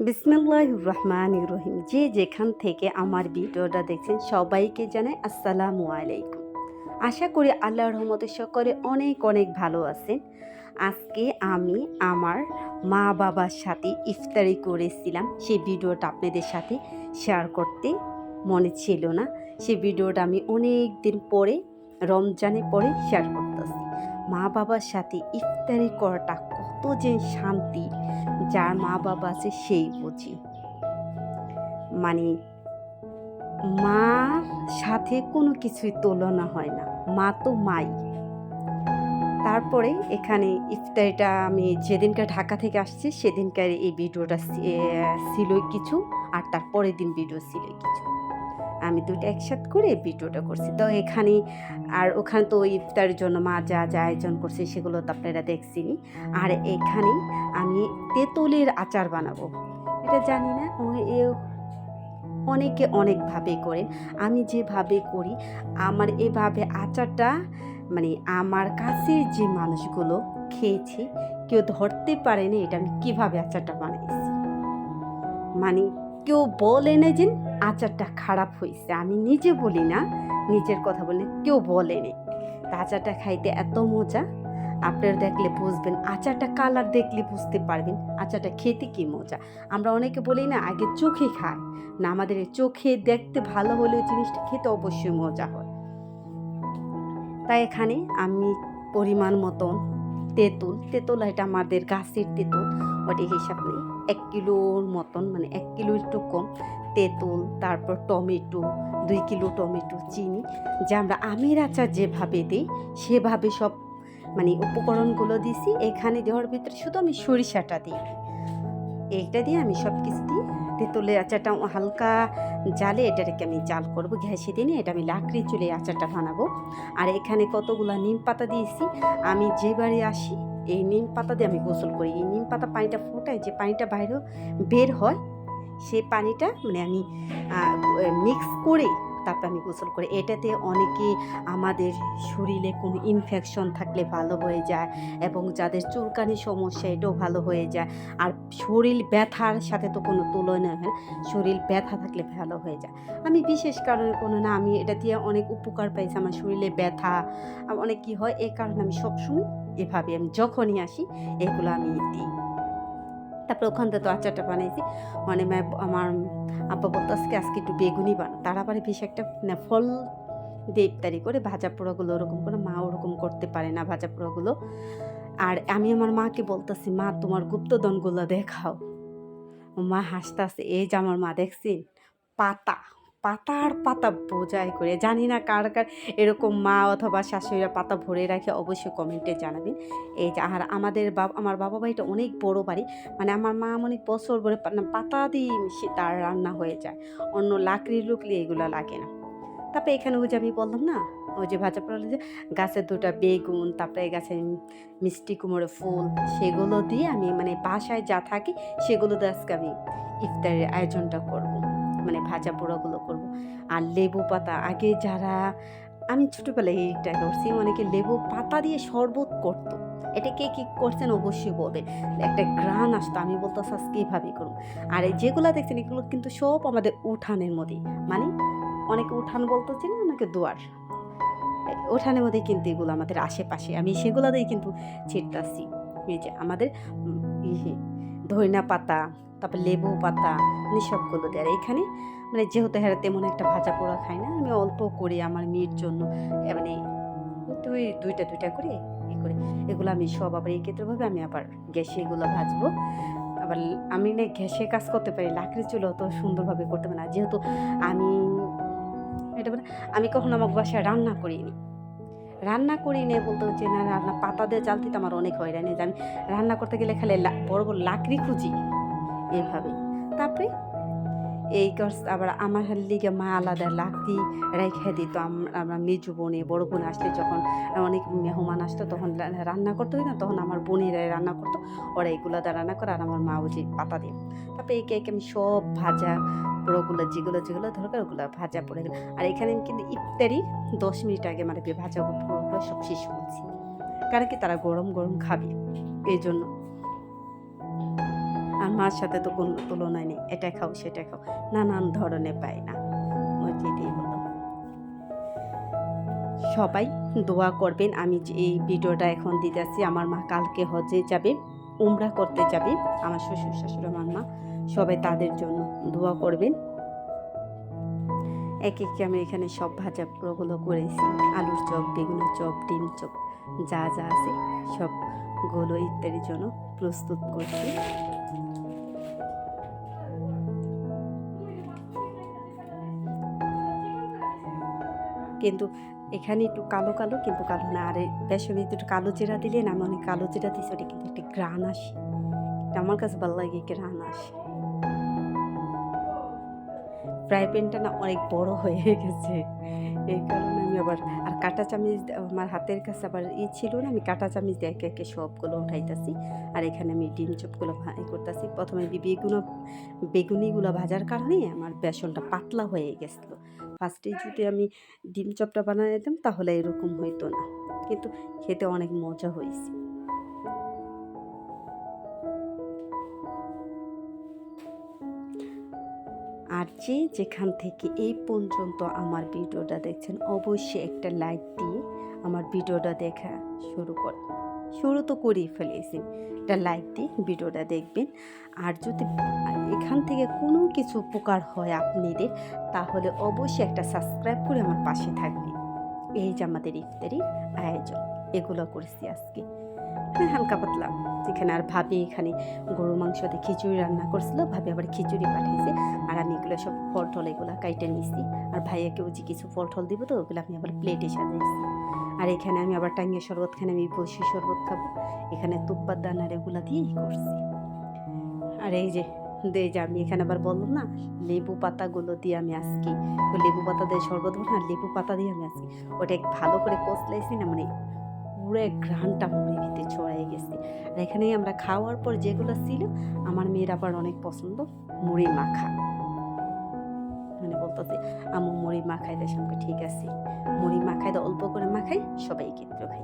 বিসমিল্লাহ রহমান রহিম। যে যেখান থেকে আমার ভিডিওটা দেখছেন, সবাইকে জানাই আসসালামু আলাইকুম। আশা করি আল্লাহ রহমতে সকলে অনেক অনেক ভালো আছেন। আজকে আমি আমার মা বাবার সাথে ইফতারি করেছিলাম। সেই ভিডিওটা আপনাদের সাথে শেয়ার করতে মনে ছিল না। সেই ভিডিওটা আমি অনেক দিন পরে রমজানে পরে শেয়ার করতেছি। মা বাবার সাথে ইফতারি করাটা কত যে শান্তি। যার মা বাবা আছে সেই বুঝি। মানে মার সাথে কোনো কিছুই তুলনা হয় না। মা তো মাই। তারপরে এখানে ইফতারিটা আমি যেদিনকার ঢাকা থেকে আসছি, সেদিনকার এই ভিডিওটা ছিল কিছু, আর তারপরের দিন ভিডিও ছিল কিছু। আমি দুটো একসাথ করে ভিডিওটা করছি। তো এখানে আর ওখানে তো ইফতারের জন্য মা যা যা আয়োজন করছে সেগুলো তো আপনারা দেখছিনি আর এখানে আমি তেঁতুলের আচার বানাবো। এটা জানি না এ অনেকে অনেকভাবে করেন আমি যেভাবে করি, আমার এভাবে আচারটা মানে আমার কাছে যে মানুষগুলো খেয়েছি, কেউ ধরতে পারেনি এটা আমি কীভাবে আচারটা বানিয়েছি মানে কেউ বলে না যে আচারটা খারাপ হয়েছে। আমি নিজে বলি না, নিজের কথা বলে কেউ বলেনি তা আচারটা খাইতে এত মজা, আপনারা দেখলে বুঝবেন, আচারটা কালার দেখলে বুঝতে পারবেন আচারটা খেতে কি মজা। আমরা অনেকে বলি না, আগে চোখে খায়। না, আমাদের চোখে দেখতে ভালো হলেও জিনিসটা খেতে অবশ্যই মজা হয়। তাই এখানে আমি পরিমাণ মতন তেঁতুল তেঁতুল এটা আমাদের গাছের তেঁতুল ওটি হিসাব নেই। এক কিলোর মতন মানে এক কিলো একটু কম, তেঁতুল, তারপর টমেটো, দুই কিলো টমেটো চিনি, যে আমরা আমের আচার যেভাবে দিই, সেভাবে সব মানে উপকরণগুলো দিছি। এখানে দেওয়ার ভিতরে শুধু আমি সরিষাটা দিই। এইটা দিয়ে আমি সব কিছু দিই। তেঁতুলের আচারটা হালকা জালে এটাকে আমি জাল করব ঘ্যাসে দিয়ে নিয়ে এটা আমি লাকড়ি চুলে আচারটা বানাবো। আর এখানে কতগুলা নিম পাতা দিয়েছি, আমি যে বাড়ি আসি এই নিম পাতা দিয়ে আমি গোসল করি। এই নিম পাতা পানিটা ফোটায় যে পানিটা বাইরেও বের হয়, সেই পানিটা মানে আমি মিক্স করে তারপর আমি গোসল করি। এটাতে অনেকে আমাদের শরীরে কোনো ইনফেকশন থাকলে ভালো হয়ে যায় এবং যাদের চুলকানি সমস্যা এটাও ভালো হয়ে যায়। আর শরীর ব্যথার সাথে তো কোনো তুলনা হয় শরীর ব্যথা থাকলে ভালো হয়ে যায়। আমি বিশেষ কারণে কোনো না, আমি এটা দিয়ে অনেক উপকার পাইছি। আমার শরীরে ব্যথা, অনেক কী হয় এই কারণে আমি সবসময় এভাবে আমি যখনই আসি, এগুলো আমি দিই। তারপর ওখান থেকে তো আচারটা বানাইছি। মানে আমার আব্বা বলতো আজকে আজকে একটু বেগুনি বানা। তার আবার বেশি একটা ফল দিয়ে ইফতারি করে ভাজা পোড়াগুলো ওরকম করে মা ওরকম করতে পারে না ভাজা পোড়াগুলো। আর আমি আমার মাকে বলতেছি, মা, তোমার গুপ্তদনগুলো দেখাও। মা হাসতাছে, এই যে আমার মা, দেখছেন? পাতা। পাতার পাতা বোঝাই করে জানি না কার কার এরকম মা অথবা শাশুড়িরা পাতা ভরে রাখে অবশ্যই কমেন্টে জানাবেন। এই যে আর আমাদের বাবা আমার বাবা বাড়িটা অনেক বড় বাড়ি মানে আমার মা অনেক বছর ধরে না, পাতা দিয়ে তার রান্না হয়ে যায় অন্য লাকড়ি লুকলি এগুলো লাগে না। তারপরে এখানে ওই যে আমি বললাম না ওই যে ভাজা পড়ালে যে গাছের দুটো বেগুন তারপরে গাছে মিষ্টি কুমড়ো ফুল সেগুলো দিয়ে আমি মানে বাসায় যা থাকি সেগুলো দিয়ে আজকে আমি ইফতারের আয়োজনটা করব। মানে ভাজা পোড়াগুলো করব। আর লেবু পাতা, আগে যারা, আমি ছোটোবেলায় এইটা করছি, অনেকে লেবু পাতা দিয়ে শরবত করতো। এটা কে কী করছেন অবশ্যই বলবেন। একটা গ্রান আসতো, আমি বলতো আজকে এইভাবেই করুন আর এই যেগুলো দেখছেন, এগুলো কিন্তু সব আমাদের উঠানের মধ্যেই। মানে অনেকে উঠান বলতো চিনি অনেকে দুয়ার? উঠানের মধ্যেই কিন্তু এগুলো আমাদের আশেপাশে। আমি সেগুলো দিয়ে কিন্তু ছিটতাছি। এই যে আমাদের ইয়ে ধইনা পাতা, তারপর লেবু পাতা মানে সবগুলো দেয়। এখানে মানে যেহেতু হ্যাঁ তেমন একটা ভাজা পোড়া খাই না, আমি অল্প করি আমার মেয়ের জন্য। মানে দুই, দুইটা দুইটা করে ই করে। এগুলো আমি সব আবার এই ক্ষেত্রেভাবে আমি আবার গ্যাসে এগুলো ভাজবো। আবার আমি না গ্যাসে কাজ করতে পারি, লাকড়ি চুলো অত সুন্দরভাবে করতে পারি না। যেহেতু আমি এটা মানে আমি কখনো আমার বাসায় রান্না করিনি। রান্না করি নে বলতে হচ্ছে না, রান্না, পাতা দিয়ে জাল দিতে আমার অনেক হয়রানি, যে আমি রান্না করতে গেলে খালি বড় বড় লাকড়ি খুঁজি এভাবে তারপরে এই করস আবার আমার লিগে মা আলাদা লাকড়ি রেখে দিত, আম- আমরা মেজু বোনে, বড় বোন আসলে যখন অনেক মেহমান আসতো তখন রান্না করতে না, তখন আমার বোনেরা রান্না করতো, ওরা এইগুলো দিয়ে রান্না করে আর আমার মা যে পাতা দিয়ে। তারপরে একে একে আমি সব ভাজা পোড়োগুলো যেগুলো যেগুলো দরকার ওগুলো ভাজা পড়ে গেল। আর এখানে কিন্তু ইফতারি দশ মিনিট আগে মানে ভাজা পোড়োগুলো সব শেষ করছি। কারণ কি তারা গরম গরম খাবে। এই জন্য। আর মার সাথে তো কোনো তুলনায় নেই। এটা খাও, সেটা খাও। নানান ধরনের পায় না। সবাই দোয়া করবেন। আমি যে এই ভিডিওটা এখন দিতেছি, আমার মা কালকে হজে যাবে, উমরা করতে যাবে। আমার শ্বশুর, শাশুড়ি আমার মা সবাই তাদের জন্য দোয়া করবেন। এক একে আমি এখানে সব ভাজা পুরোগুলো করেছি। আলুর চপ, বেগুনের চপ, ডিম চপ, যা যা আছে সব সবগুলো ইত্যাদির জন্য প্রস্তুত করছি। কিন্তু এখানে একটু কালো কালো, কিন্তু কালো না। আর বেসনে একটু কালো জিরা দিলে না অনেক কালো জিরা দিচ্ছি ওটা কিন্তু একটি গ্রান আসে। এটা আমার কাছে ভালো লাগে গ্রান আসে। ফ্রাই প্যানটা না অনেক বড় হয়ে গেছে। এই কারণে আমি আবার, আর কাঁটা চামিচ আমার হাতের কাছে আবার ই ছিল না, আমি কাঁটা চামিচ দিয়ে একে একে সবগুলো উঠাইতেছি। আর এখানে আমি ডিম চপগুলো ই করতেছি। প্রথমে বেগুনো বেগুনিগুলো ভাজার কারণে আমার বেসনটা পাতলা হয়ে গেছিল। ফার্স্টে যদি আমি ডিম চপটা বানিয়ে দিতাম তাহলে এরকম হইতো না। কিন্তু খেতে অনেক মজা হয়েছে। আর যে যেখান থেকে এই পর্যন্ত আমার ভিডিওটা দেখছেন, অবশ্যই একটা লাইক দিয়ে আমার ভিডিওটা দেখা শুরু কর, শুরু তো করেই ফেলেছি। একটা লাইক দিয়ে ভিডিওটা দেখবেন। আর যদি এখান থেকে কোনো কিছু উপকার হয় আপনাদের, তাহলে অবশ্যই একটা সাবস্ক্রাইব করে আমার পাশে থাকবেন। এই যে আমাদের ইফতারি আয়োজন, এগুলো করেছি আজকে। হ্যাঁ হালকা পাতলা। এখানে আর ভাবি এখানে গরু, মাংস দিয়ে খিচুড়ি রান্না করছিল, ভাবি আবার খিচুড়ি পাঠিয়েছে আর আমি এগুলো সব ফল টল এগুলো কাইটে নিছি। আর ভাইয়াকেও যে কিছু ফল টল দিব তো, ওগুলো আমি আবার প্লেটে সাজিয়েছি আর এখানে আমি আবার টাঙ্গিয়ে শরবত খানে আমি বসি শরবত খাব। এখানে তুপ্পার দানার এগুলো দিয়েই করছি। আর এই যে, দে যে আমি এখানে আবার বললাম না, লেবু পাতাগুলো দিয়ে আমি আজকে, লেবু পাতা দিয়ে শরবত না লেবু পাতা দিয়ে আমি আজকে, ওটা ভালো করে কষলাইছি না মানে পুরো ঘ্রাণটা মুড়ি ভিতরে ছড়াই গেছে। আর এখানেই আমরা খাওয়ার পর যেগুলো ছিল, আমার মেয়ের আবার অনেক পছন্দ, মুড়ি মাখা। মানে বলতেছে আমু মুড়ি মাখাই দেয় সঙ্গে ঠিক আছে। মুড়ি মাখাই দাও অল্প করে মাখাই, সবাই কিন্তু খাই।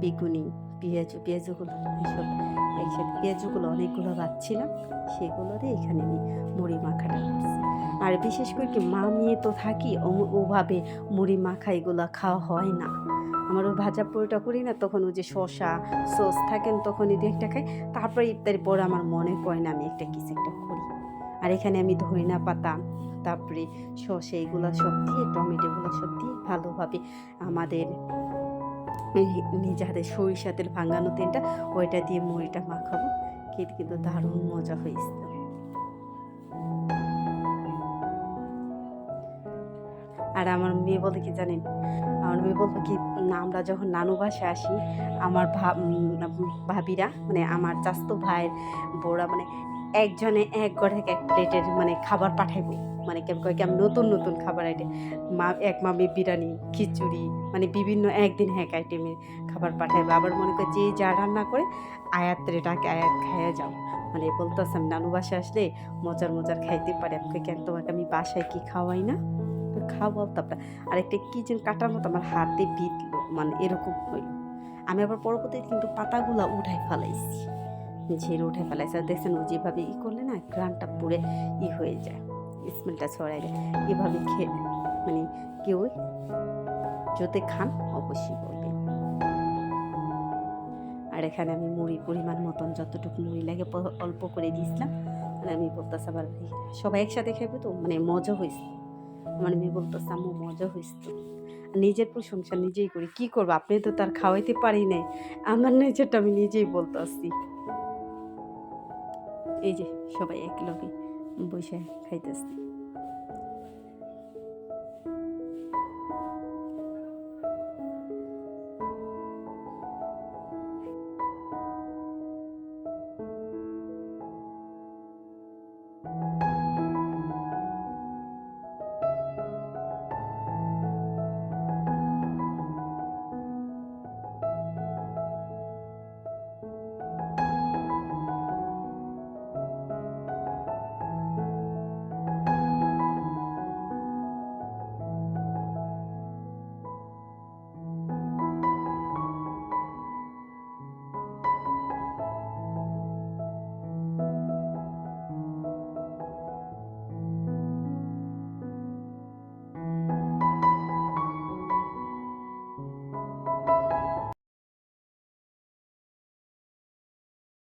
বেগুনি, পেঁয়াজ, পেঁয়াজগুলো, এইসব একসাথে পেঁয়াজগুলো অনেকগুলো বাচ্ছিলাম সেগুলো দিয়ে এখানে আমি মুড়ি মাখাটা করছি। আর বিশেষ করে কি, মা মেয়ে তো থাকি ওভাবে মুড়ি মাখা এগুলো খাওয়া হয় না। আমার ওই ভাজা পুরোটা করি না, তখন ওই যে শশা সস থাকেন তখন এই একটা খাই। তারপরে ইফতারি পরে আমার মনে কয় না আমি একটা কিছু একটা করি। আর এখানে আমি ধইনা পাতা, তারপরে শসা এগুলো সব দিয়ে টমেটোগুলো সব দিয়ে ভালোভাবে আমাদের নিজে হাতে তেল ভাঙানো তেলটা, ওইটা দিয়ে মুড়িটা মাখাবো। খেতে কিন্তু দারুণ মজা হয়েছিল। আর আমার মেয়ে বলে কি জানেন? আমার মেয়ে বলতো কি আমরা যখন নানু বাসে আসি, আমার ভাবিরা মানে আমার চাস্তো ভাইয়ের বউরা মানে একজনে এক ঘর থেকে এক প্লেটের মানে খাবার পাঠাইবো। মানে কেমন কয় আমি নতুন নতুন খাবার আইটেম মা, এক মামি বিরিয়ানি, খিচুড়ি মানে বিভিন্ন একদিন এক আইটেমের খাবার পাঠাইবো। আবার মনে করে যে যা রান্না করে আয়াত রেটাকে আয়াত খাইয়া যাও। মানে বলতেছে আমি নানু বাসায় আসলে মজার মজার খাইতে পারে। আমাকে কেন তোমাকে আমি বাসায় কি খাওয়াই না? তো খাওয়াও, তারপরে আর একটা কি যেন কাটার মতো আমার হাতে বিতলো মানে এরকম হইল। আমি আবার পরবর্তীতে কিন্তু পাতাগুলা উঠাই ফেলাইছি, ঝেড়ে উঠে ফেলাইছি। আর দেখছেন ও যেভাবে ই করলে না গ্রানটা পুরে ই হয়ে যায়, স্মেলটা ছড়াই যায়। এভাবে খেয়ে মানে কেউ যদি খান অবশ্যই বলবেন আর এখানে আমি মুড়ি পরিমাণ মতন যতটুকু মুড়ি লাগে অল্প করে দিয়েছিলাম। মানে আমি বলতেছি আবার, সবাই একসাথে খাইবে তো মানে মজা হয়েছে আমার মেয়ে বলতেছে, আম্মু, মজা হয়েছে নিজের প্রশংসা নিজেই করি। কি করব? আপনি তো তার খাওয়াইতে পারি নাই। আমার নিজেরটা আমি নিজেই বলতে আসছি এই যে সবাই এক লগে বসে খাইতেছি।